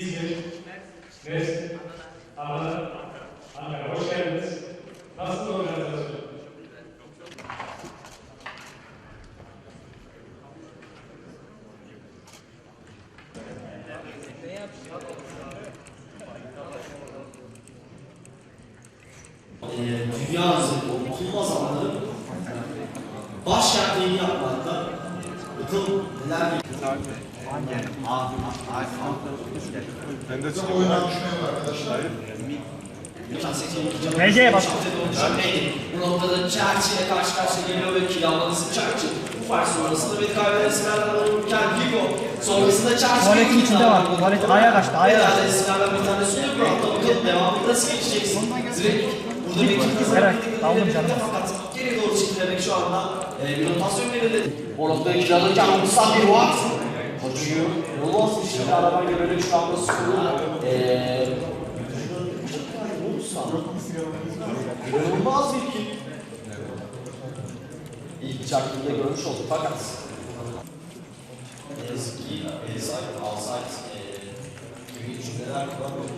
İzmir, Mersin, Adana, Ankara. Hoş geldiniz. Nasıl organizasyon? e, neler Mece'ye bak. Bu noktada Chelsea ile karşı karşıya geliyor ve kiralanısı Chelsea. Bu fark sonrasında ve kaybeden isimlerden olurken Vigo. Sonrasında Chelsea. Tuvaletin içinde var. Tuvalet ayağa kaçtı, ayağa kaçtı. İsimlerden bir tanesi oluyor. Bu hafta bakalım devamını nasıl geçeceksin? Zirek. Burada bir aldım canım. Fakat çekilerek şu anda e, bir rotasyon verildi. O noktaya kiralarken Musa bir Watt kaçıyor. Olmaz bir şey. Araba görerek şu anda skoru e, İnanılmaz bir kick. İlk çarptığında görmüş olduk fakat ne yazık ki side, outside e, gibi cümleler kullanmıyor.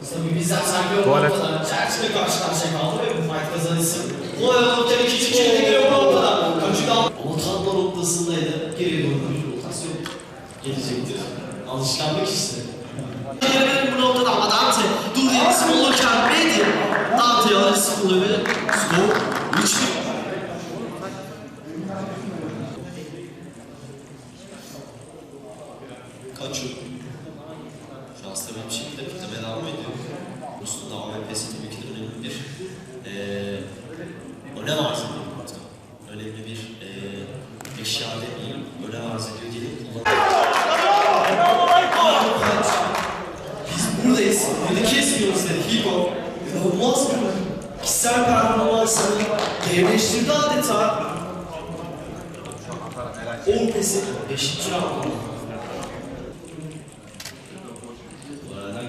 Tabii bizden sanki o noktada Chelsea'yle karşı karşıya kaldı ve bu fight kazanısı. Bu noktada ikinci kilide geliyor bu noktada. Kaçı Ama tam da noktasındaydı. Geriye doğru bir rotasyon gelecektir. Alışkanlık işte. Bu noktada ama Dante dur diye isim olurken Medi Dante'ye alır isim oluyor ve skor 3 Kaçıyor. Şu an stabil bir şekilde piklemeye devam ediyor. Rus'un devam etmesi tabii ki de önemli bir eee önem arz ediyor artık. Önemli bir eee eşya demeyelim, önem arz ediyor diyelim. Biz buradayız, burada kesmiyoruz dedi Higo. İnanılmaz bir kişisel performansını devleştirdi adeta. 10 pesi 5. round. Bu arada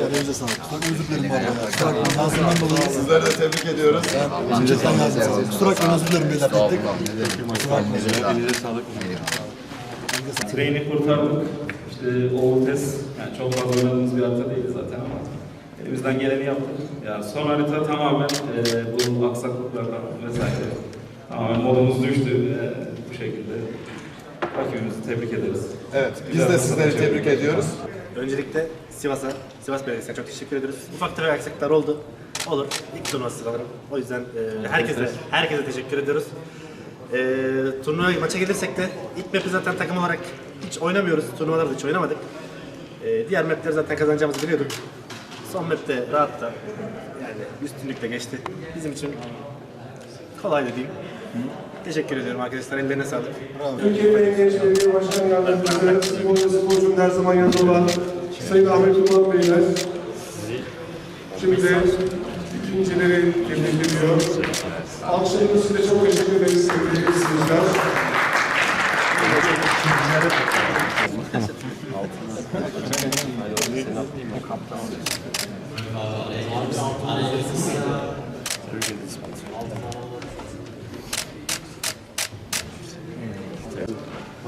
Elinize sağlık. Çok özür dilerim arada. Kusura bakmayın. Ağzından dolayı. Sizleri de tebrik ediyoruz. Cidden ağzına sağlık. Kusura bakmayın özür dilerim beyler. Tek tek. Treni kurtardık. İşte o test yani çok fazla oynadığımız bir harita değil zaten ama elimizden geleni yaptık. Yani son harita tamamen e, bu aksaklıklardan vesaire tamamen modumuz düştü e, bu şekilde. Rakibimizi tebrik ederiz. Evet, biz de sizleri tebrik ediyoruz. Öncelikle Sivas'a, Sivas Belediyesi'ne çok teşekkür ediyoruz. Ufak tefek aksaklıklar oldu. Olur. İlk turnuvası sanırım. O yüzden e, herkese, herkese teşekkür ediyoruz. E, turnuva maça gelirsek de ilk map'i zaten takım olarak hiç oynamıyoruz. Turnuvalarda hiç oynamadık. E, diğer map'leri zaten kazanacağımızı biliyorduk. Son map'te rahat da yani üstünlükle geçti. Bizim için kolay diyeyim. Teşekkür ediyorum arkadaşlar. Ellerine sağlık. Türkiye Belediyesi Belediye Başkan Yardımcısı, spor ve sporcunun her zaman yanında olan Sayın Ahmet Umar Beyler, şimdi ikincileri tebrik ediyor. Alkışlarınız de çok teşekkür ederiz sevgili izleyiciler.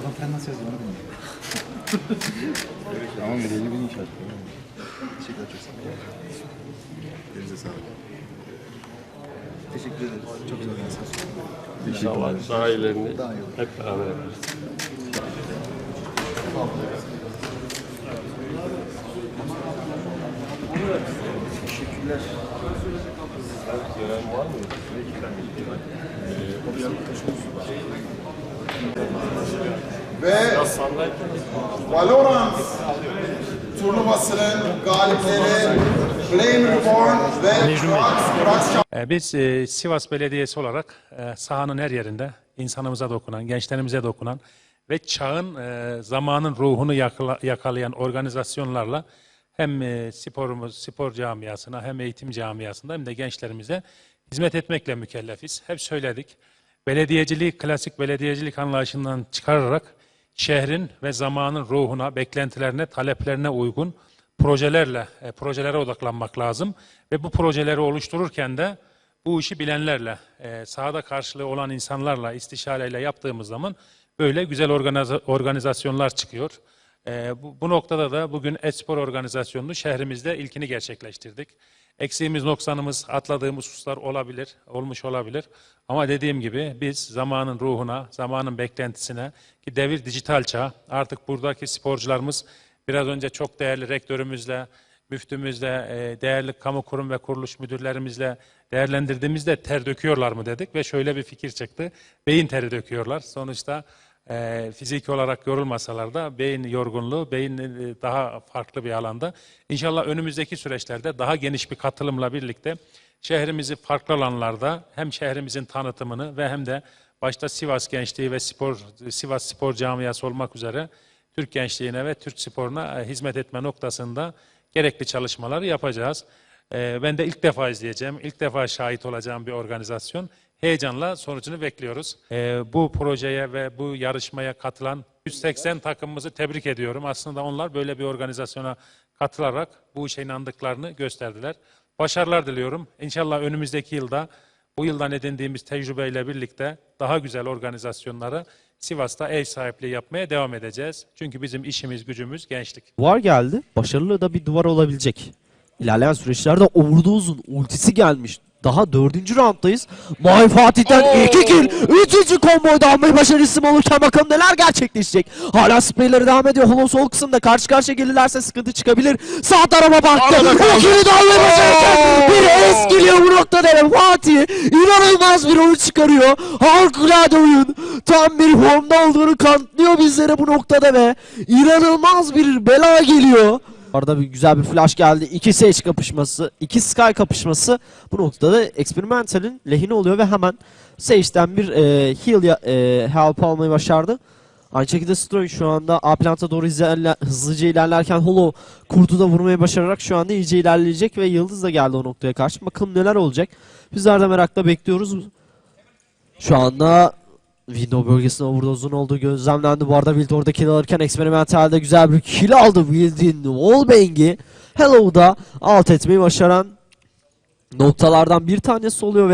Adam sen nasıl yazdın onu bilmiyorum. Tamam belli bir inşaat. Teşekkürler çok sağ olun. Elinize sağlık. Teşekkür ederiz. Çok güzel bir İnşallah daha iyilerini hep beraber yaparız. Ve Valorant turnuvasının galipleri Flame Reborn ve Krax Krax Ee, Biz e, Sivas Belediyesi olarak e, sahanın her yerinde insanımıza dokunan, gençlerimize dokunan ve çağın, e, zamanın ruhunu yakala- yakalayan organizasyonlarla hem e, sporumuz, spor camiasına hem eğitim camiasında hem de gençlerimize hizmet etmekle mükellefiz. Hep söyledik. belediyeciliği klasik belediyecilik anlayışından çıkararak şehrin ve zamanın ruhuna, beklentilerine, taleplerine uygun projelerle, e, projelere odaklanmak lazım. Ve bu projeleri oluştururken de bu işi bilenlerle, e, sahada karşılığı olan insanlarla, istişareyle yaptığımız zaman böyle güzel organiza- organizasyonlar çıkıyor. E, bu, bu noktada da bugün Espor organizasyonunu şehrimizde ilkini gerçekleştirdik. Eksiğimiz, noksanımız, atladığımız hususlar olabilir, olmuş olabilir. Ama dediğim gibi biz zamanın ruhuna, zamanın beklentisine ki devir dijital çağ. Artık buradaki sporcularımız biraz önce çok değerli rektörümüzle, müftümüzle, e, değerli kamu kurum ve kuruluş müdürlerimizle değerlendirdiğimizde ter döküyorlar mı dedik ve şöyle bir fikir çıktı. Beyin teri döküyorlar. Sonuçta e, fiziki olarak yorulmasalar da beyin yorgunluğu, beyin e, daha farklı bir alanda. İnşallah önümüzdeki süreçlerde daha geniş bir katılımla birlikte şehrimizi farklı alanlarda hem şehrimizin tanıtımını ve hem de başta Sivas gençliği ve spor Sivas Spor Camiası olmak üzere Türk gençliğine ve Türk sporuna e, hizmet etme noktasında gerekli çalışmaları yapacağız. E, Ben de ilk defa izleyeceğim, ilk defa şahit olacağım bir organizasyon. Heyecanla sonucunu bekliyoruz. E, Bu projeye ve bu yarışmaya katılan 180 takımımızı tebrik ediyorum. Aslında onlar böyle bir organizasyona katılarak bu işe inandıklarını gösterdiler. Başarılar diliyorum. İnşallah önümüzdeki yılda bu yıldan edindiğimiz tecrübeyle birlikte daha güzel organizasyonları Sivas'ta ev sahipliği yapmaya devam edeceğiz. Çünkü bizim işimiz, gücümüz gençlik. Duvar geldi. Başarılı da bir duvar olabilecek. İlerleyen süreçlerde Overdoz'un ultisi gelmiş. Daha dördüncü rounddayız. Mavi Fatih'ten iki kill. Üçüncü komboyda almayı başaran isim olurken bakalım neler gerçekleşecek. Hala spreyleri devam ediyor. Hollow sol kısımda karşı karşıya gelirlerse sıkıntı çıkabilir. Sağ tarafa baktı. Rakibini de almayı başarırken bir es geliyor bu noktada ve Fatih inanılmaz bir oyun çıkarıyor. Harikulade oyun. Tam bir formda olduğunu kanıtlıyor bizlere bu noktada ve inanılmaz bir bela geliyor. Arada bir güzel bir flash geldi. İki Sage kapışması, iki Sky kapışması. Bu noktada da Experimental'in lehine oluyor ve hemen Sage'den bir e, heal ya- e, help almayı başardı. Aynı şekilde Stroy şu anda A planta doğru ilerle- hızlıca ilerlerken Hollow kurdu da vurmayı başararak şu anda iyice ilerleyecek ve Yıldız da geldi o noktaya karşı. Bakalım neler olacak. Bizler de merakla bekliyoruz. Şu anda Window bölgesinde overdose'un olduğu gözlemlendi. Bu arada Wild orada kill alırken Experimental'de güzel bir kill aldı. Wild'in Wallbang'i Hello'da alt etmeyi başaran noktalardan bir tanesi oluyor ve